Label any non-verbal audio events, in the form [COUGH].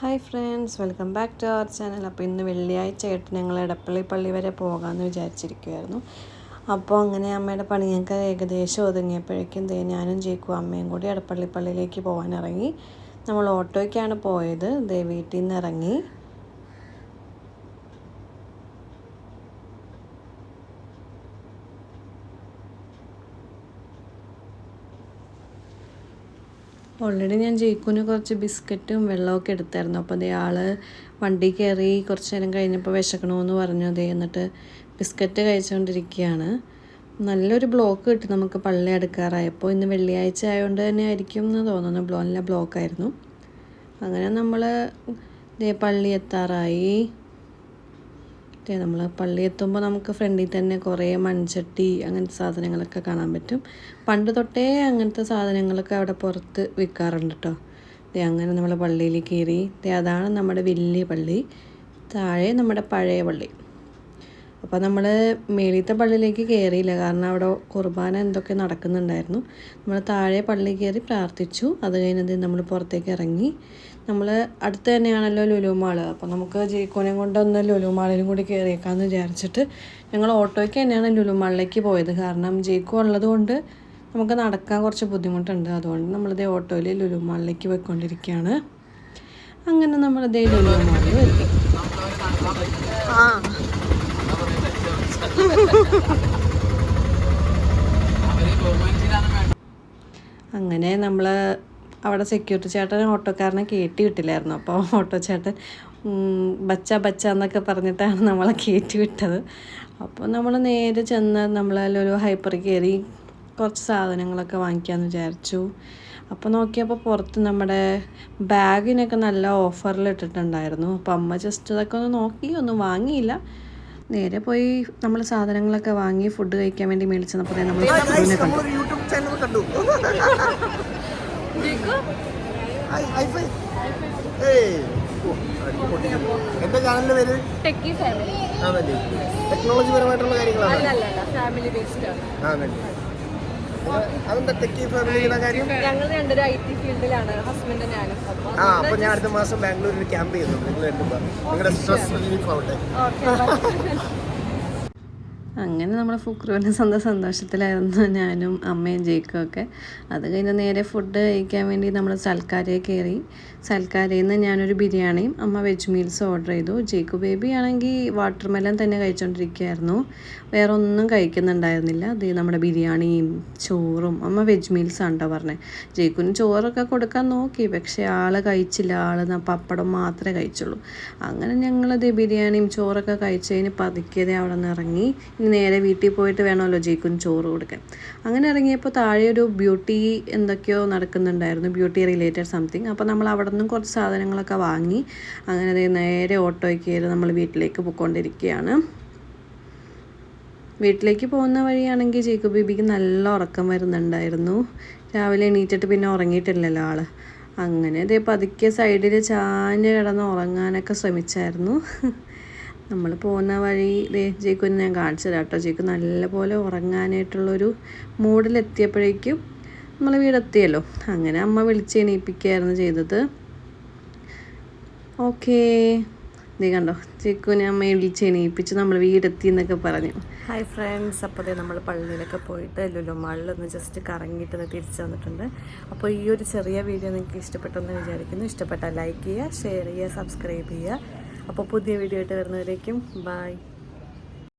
Hi friends welcome back to our channel. അപ്പോൾ ഇന്ന് വെള്ളിയാഴ്ച ആയിട്ട് ഞങ്ങൾ എടപ്പള്ളി പള്ളി വരെ പോകാമെന്ന് വിചാരിച്ചിരിക്കുമായിരുന്നു അപ്പോൾ അങ്ങനെ അമ്മയുടെ പണിയൊക്കെ ഏകദേശം ഒതുങ്ങിയപ്പോഴേക്കും ദേ ഞാനും ജയിക്കും അമ്മയും കൂടി എടപ്പള്ളി പള്ളിയിലേക്ക് പോകാൻ ഇറങ്ങി. നമ്മൾ ഓട്ടോയ്ക്കാണ് പോയത്. ദേ വീട്ടിൽ നിന്ന് ഇറങ്ങി. ഓൾറെഡി ഞാൻ ജയിക്കുന് കുറച്ച് ബിസ്ക്കറ്റും വെള്ളമൊക്കെ എടുത്തായിരുന്നു. അപ്പോൾ അതേ ആൾ വണ്ടി കയറി കുറച്ച് നേരം കഴിഞ്ഞപ്പോൾ വിശക്കണമെന്ന് പറഞ്ഞു. അതേ എന്നിട്ട് ബിസ്ക്കറ്റ് കഴിച്ചുകൊണ്ടിരിക്കുകയാണ് നല്ലൊരു ബ്ലോക്ക് കിട്ടി നമുക്ക് പള്ളി അടുക്കാറായപ്പോൾ ഇന്ന് വെള്ളിയാഴ്ച ആയതുകൊണ്ട് തന്നെ ആയിരിക്കും എന്ന് തോന്നുന്നു. ബ്ലോ നല്ല ബ്ലോക്കായിരുന്നു അങ്ങനെ നമ്മൾ ദേ പള്ളി എത്താറായി. നമ്മൾ പള്ളി എത്തുമ്പോൾ നമുക്ക് ഫ്രണ്ടിൽ തന്നെ കുറേ മൺചട്ടി അങ്ങനത്തെ സാധനങ്ങളൊക്കെ കാണാൻ പറ്റും. പണ്ട് തൊട്ടേ അങ്ങനത്തെ സാധനങ്ങളൊക്കെ അവിടെ പുറത്ത് വിൽക്കാറുണ്ട് കേട്ടോ ദേ അങ്ങനെ നമ്മൾ പള്ളിയിൽ കയറി ദേ അതാണ് നമ്മുടെ വലിയ പള്ളി. താഴെ നമ്മുടെ പഴയ പള്ളി. അപ്പോൾ നമ്മൾ മേളിത്തെ പള്ളിയിലേക്ക് കയറിയില്ല കാരണം അവിടെ കുർബാന എന്തൊക്കെ നടക്കുന്നുണ്ടായിരുന്നു. നമ്മൾ താഴെ പള്ളി കയറി പ്രാർത്ഥിച്ചു. അത് കഴിഞ്ഞത് നമ്മൾ പുറത്തേക്ക് ഇറങ്ങി. നമ്മൾ അടുത്ത് തന്നെയാണല്ലോ ലുലു മാൾ. അപ്പോൾ നമുക്ക് ജയിക്കോനെ കൊണ്ടൊന്ന് ലുലുമാളിലും കൂടി കയറിയേക്കാമെന്ന് വിചാരിച്ചിട്ട് ഞങ്ങൾ ഓട്ടോയ്ക്ക് തന്നെയാണ് ലുലു മാളിലേക്ക് പോയത്. കാരണം ജയിക്കോ ഉള്ളത് കൊണ്ട് നമുക്ക് നടക്കാൻ കുറച്ച് ബുദ്ധിമുട്ടുണ്ട്. അതുകൊണ്ട് നമ്മളിതേ ഓട്ടോയിൽ ലുലു മാളിലേക്ക് പോയിക്കൊണ്ടിരിക്കുകയാണ് അങ്ങനെ നമ്മളിതേ ലുലു മാളിൽ എത്തി ആ അങ്ങനെ നമ്മൾ അവിടെ സെക്യൂരിറ്റി ചേട്ടൻ ഓട്ടോക്കാരനെ കയറ്റി വിട്ടില്ലായിരുന്നു. അപ്പോൾ ഓട്ടോ ചേട്ടൻ ബച്ച ബച്ച എന്നൊക്കെ പറഞ്ഞിട്ടാണ് നമ്മളെ കയറ്റി വിട്ടത്. അപ്പോൾ നമ്മൾ നേരെ ചെന്ന് നമ്മളൊരു ഹൈപ്പർ കയറി കുറച്ച് സാധനങ്ങളൊക്കെ വാങ്ങിക്കാമെന്ന് വിചാരിച്ചു. അപ്പോൾ നോക്കിയപ്പോൾ പുറത്ത് നമ്മുടെ ബാഗിനൊക്കെ നല്ല ഓഫറിൽ ഇട്ടിട്ടുണ്ടായിരുന്നു. അപ്പോൾ അമ്മ ജസ്റ്റ് അതൊക്കെ ഒന്ന് നോക്കി ഒന്നും വാങ്ങിയില്ല. നേരെ പോയി നമ്മൾ സാധനങ്ങളൊക്കെ വാങ്ങി ഫുഡ് കഴിക്കാൻ വേണ്ടി മേടിച്ചപ്പോൾ നമ്മൾ യൂട്യൂബ് ചാനൽ കണ്ടു. എന്താ ചാനലിന്റെ പേര്? ടെക്കി ഫാമിലി ടെക്നോളജി പരമായിട്ടുള്ള കാര്യങ്ങളാണ്? അല്ലല്ല ഫാമിലി ബേസ്ഡ് ആണ്. അതെന്താ ടെക്കി ഫാമിലിയുടെ കാര്യം? ഞങ്ങൾ രണ്ടൊരു ഐ ടി ഫീൽഡിലാണ് ഹസ്ബൻഡ് ഞാനും. അപ്പൊ ആ അപ്പൊ ഞാൻ അടുത്ത മാസം ബാംഗ്ലൂരിൽ ക്യാമ്പ് ചെയ്യുന്നു നിങ്ങൾ രണ്ടുപേർ നിങ്ങളുടെ സ്ട്രെസ് റിലീഫ് ആവട്ടെ. [LAUGHS] അങ്ങനെ നമ്മൾ ഫുക്രുവിന്റെ സ്വന്തം സന്തോഷത്തിലായിരുന്നു ഞാനും അമ്മയും ജയിക്കും ഒക്കെ. അത് കഴിഞ്ഞ് നേരെ ഫുഡ് കഴിക്കാൻ വേണ്ടി നമ്മൾ സൽക്കാരയെ കയറി. സൽക്കാരയിൽ നിന്ന് ഞാനൊരു ബിരിയാണിയും അമ്മ വെജ് മീൽസ് ഓർഡർ ചെയ്തു. ജേക്കു ബേബി ആണെങ്കിൽ വാട്ടർ മെലൻ തന്നെ കഴിച്ചുകൊണ്ടിരിക്കുകയായിരുന്നു വേറെ ഒന്നും കഴിക്കുന്നുണ്ടായിരുന്നില്ല. അത് നമ്മുടെ ബിരിയാണിയും ചോറും. അമ്മ വെജ് മീൽസ് ആണ്ടോ പറഞ്ഞത് ജേക്കുന് ചോറൊക്കെ കൊടുക്കാൻ നോക്കി. പക്ഷേ ആൾ കഴിച്ചില്ല. ആൾ പപ്പടം മാത്രമേ കഴിച്ചുള്ളൂ. അങ്ങനെ ഞങ്ങളത് ബിരിയാണിയും ചോറൊക്കെ കഴിച്ചതിന് പതുക്കിയതേ അവിടെ നിന്ന് ഇറങ്ങി. ഇനി നേരെ വീട്ടിൽ പോയിട്ട് വേണമല്ലോ ജയിക്കും ചോറ് കൊടുക്കാൻ. അങ്ങനെ ഇറങ്ങിയപ്പോൾ താഴെ ഒരു ബ്യൂട്ടി എന്തൊക്കെയോ നടക്കുന്നുണ്ടായിരുന്നു ബ്യൂട്ടി റിലേറ്റഡ് സംതിങ്. അപ്പോൾ നമ്മൾ അവിടെ നിന്നും കുറച്ച് സാധനങ്ങളൊക്കെ വാങ്ങി അങ്ങനെ നേരെ ഓട്ടോയ്ക്ക് കയറി നമ്മൾ വീട്ടിലേക്ക് പോയിക്കൊണ്ടിരിക്കുകയാണ്. വീട്ടിലേക്ക് പോകുന്ന വഴിയാണെങ്കിൽ ജേക്കബ് ബേബിക്ക് നല്ല ഉറക്കം വരുന്നുണ്ടായിരുന്നു. രാവിലെ എണീറ്റിട്ട് പിന്നെ ഉറങ്ങിയിട്ടില്ലല്ലോ ആൾ അങ്ങനെ ഇതേ പതുക്കെ സൈഡിൽ ചാഞ്ഞ് കിടന്ന് ഉറങ്ങാനൊക്കെ ശ്രമിച്ചായിരുന്നു. നമ്മൾ പോകുന്ന വഴി ദേ ജേക്കുവിന് ഞാൻ കാണിച്ചു തരാം കേട്ടോ ജേക്കു നല്ലപോലെ ഉറങ്ങാനായിട്ടുള്ളൊരു മൂഡിലെത്തിയപ്പോഴേക്കും നമ്മൾ വീടെത്തിയല്ലോ. അങ്ങനെ അമ്മ വിളിച്ച് എണീപ്പിക്കുകയായിരുന്നു ചെയ്തത്. ഓക്കേ. നീ കണ്ടോ ചേക്കുവിനെ അമ്മയെ വിളിച്ച് എണീപ്പിച്ച് നമ്മൾ വീടെത്തി എന്നൊക്കെ പറഞ്ഞു. ഹായ് ഫ്രണ്ട്സ് അപ്പോൾ നമ്മൾ പള്ളിയിലൊക്കെ പോയിട്ട് അല്ലല്ലോ മള്ളൊന്ന് ജസ്റ്റ് കറങ്ങിയിട്ട് തിരിച്ചു വന്നിട്ടുണ്ട്. അപ്പോൾ ഈ ഒരു ചെറിയ വീഡിയോ നിങ്ങൾക്ക് ഇഷ്ടപ്പെട്ടെന്ന് വിചാരിക്കുന്നു. ഇഷ്ടപ്പെട്ടാൽ ലൈക്ക് ചെയ്യുക ഷെയർ ചെയ്യുക സബ്സ്ക്രൈബ് ചെയ്യുക. അപ്പോൾ പുതിയ വീഡിയോ ആയിട്ട് വരുന്നവരേക്കും ബൈ.